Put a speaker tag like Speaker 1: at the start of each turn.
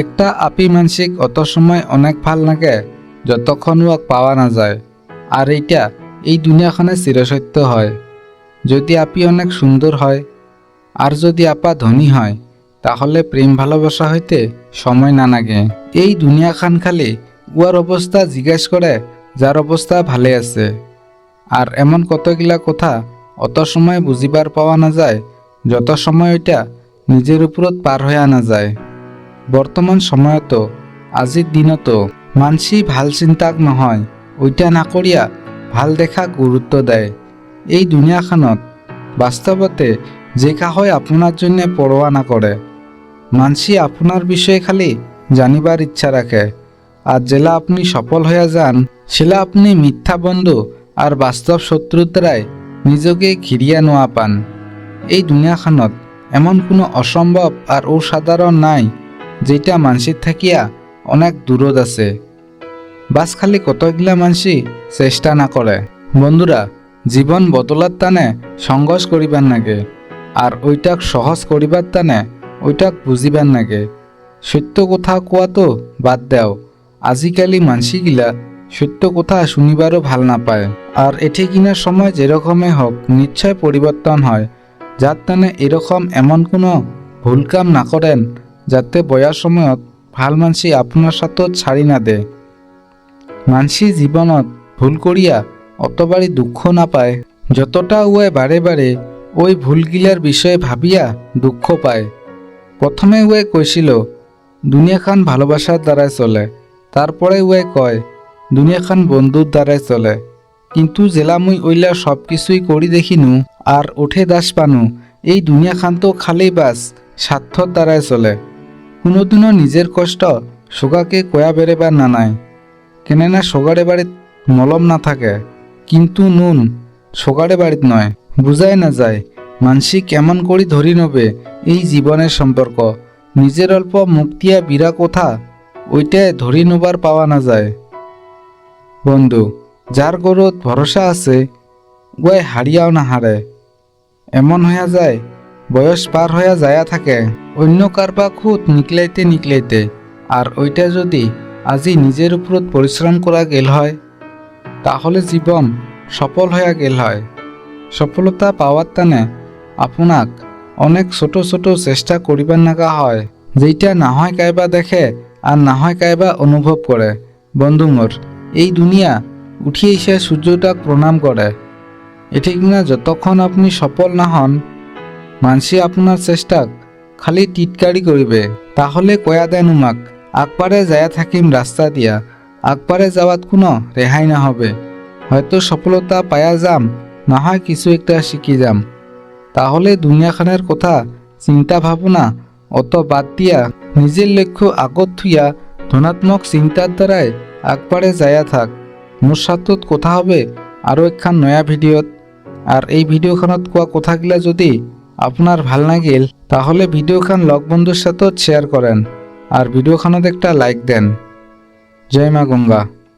Speaker 1: একটা আপি মানসিক অত সময় অনেক ভালো লাগে যতক্ষণ ওয়াক পাওয়া না যায় আর এইটা এই দুনিয়াখানে চিরসত্য হয়। যদি আপি অনেক সুন্দর হয় আর যদি আপা ধনী হয়, তাহলে প্রেম ভালোবাসা হইতে সময় না লাগে এই দুনিয়াখান খালি উয়ার অবস্থা জিজ্ঞেস করে যার অবস্থা ভালে আছে। আর এমন কতগুলা কথা অত সময় বুঝিবার পাওয়া না যায় যত সময় ওইটা নিজের উপরত পার হয়ে আনা যায়। বর্তমান সময়তো আজির দিনতো মানসি ভালো চিন্তাক নহয় ওইটা না করিয়া ভালো দেখা গুরুত্ব দেয়। এই দুনিয়াখানত বাস্তবতে যে কাহয় আপনার জন্য পরোয়া না করে মানসি আপনার বিষয়ে খালি জানিবার ইচ্ছা রাখে আর জেলা আপনি সফল হইয়া যান, সেলা আপনি মিথ্যা বন্ধু আর বাস্তব দ্বারাই নিজকে ঘিরিয়া নোয়া পান। এই দুনিয়াখানত এমন কোনো অসম্ভব আর অসাধারণ নাই যেটা মানসির থাকিয়া অনেক দূরত আছে। বাস খালি কতগুলা মানসি চেষ্টা না করে বন্ধুরা, জীবন বদলার টানে সংঘর্ষ করিবার নাগে, আর ওইটাক সহজ করিবার টানে ওইটাক বুঝিবার নাগে। সত্য কথা কোৱাটো বাদ দেও, আজিকালি মানসিগিলা সত্য কথা শুনিবারও ভালো নাপায়। আর এটি কিনার সময় যেরকমই হোক নিশ্চয় পরিবর্তন হয় যার টানে এরকম এমন কোনো ভুল কাম না করেন যাতে বয়ার সময়ত ভালো মানসি আপনার সাথে ছাড়ি না দে মানসি জীবনত ভুল অতবারই দুঃখ নাপায়। যতটা উয়ে বারে বারে ওই ভুলগিলার বিষয়ে ভাবিয়া দুঃখ পায়। প্রথমে উয়ে কৈছিল, দুনিয়াখান ভালোবাসার দ্বারাই চলে। তারপরে উয়ে কয়, দুনিয়াখান বন্ধুর দ্বারাই চলে। কিন্তু জেলা মুই ওইলা সব কিছুই করি দেখিনু আর উঠে দাস পানু। এই দুনিয়াখান তো খালি বাস স্বার্থর দ্বারাই চলে। কোনোদিনও নিজের কষ্ট সোগাকে কয়া বেড়েবার না নাই কেননা সোগারে বাড়িত মলম না থাকে কিন্তু নুন সোগারে বাড়িত নয় বুঝাই না যায় মানসি কেমন করি ধরি নবে এই জীবনের সম্পর্ক নিজের অল্প মুক্তিয়া বিরা কথা ওইটাই ধরি নবার পাওয়া না যায় বন্ধু যার গরত ভরসা আছে ওই হারিয়াও না হারে এমন হইয়া যায়, বয়স পার হইয়া যায়া থাকে। অন্য কারবা খুঁত নিকলাইতে নিকলাইতে, আর ওইটা যদি আজি নিজের উপরত পরিশ্রম করা গেল হয়, তাহলে জীবন সফল হইয়া গেল হয়। সফলতা পাওয়ার টানে আপনাক অনেক ছোট ছোট চেষ্টা করিবার নাগা হয়, যেইটা না হয় কাইবা দেখে আর না হয় কাইবা অনুভব করে। বন্ধু মোর, এই দুনিয়া উঠিয়ে এসে সূর্যটাক প্রণাম করে। এটি কিনা যতক্ষণ আপনি সফল না হন, মানসি আপনার চেষ্টাক খালি টিটকারি করিবে, তাহলে কয়া দেন উমাক, আকবারে যায়া থাকিম রাস্তা দিয়া, আকবারে যাওয়াত কোনো রেহাই না হবে। হয়তো সফলতা পায়া যাম না হয় কিছু একটা শিখি যাম। তাহলে দুনিয়াখানের কথা চিন্তা ভাবনা অত বাদ দিয়া নিজের লক্ষ্য আগত থুইয়া ধনাত্মক চিন্তার দ্বারাই আগবারে যায়া থাক। মোর সাথত কথা হবে আরও একখান নয়া ভিডিওত। আর এই ভিডিওখানত কোৱা কথাগিলা যদি আপনার ভালো লাগিল তাহলে ভিডিওখান লগ বন্ধুর সাথেও শেয়ার করেন, আর ভিডিওখানত একটা লাইক দেন। জয় মা গঙ্গা।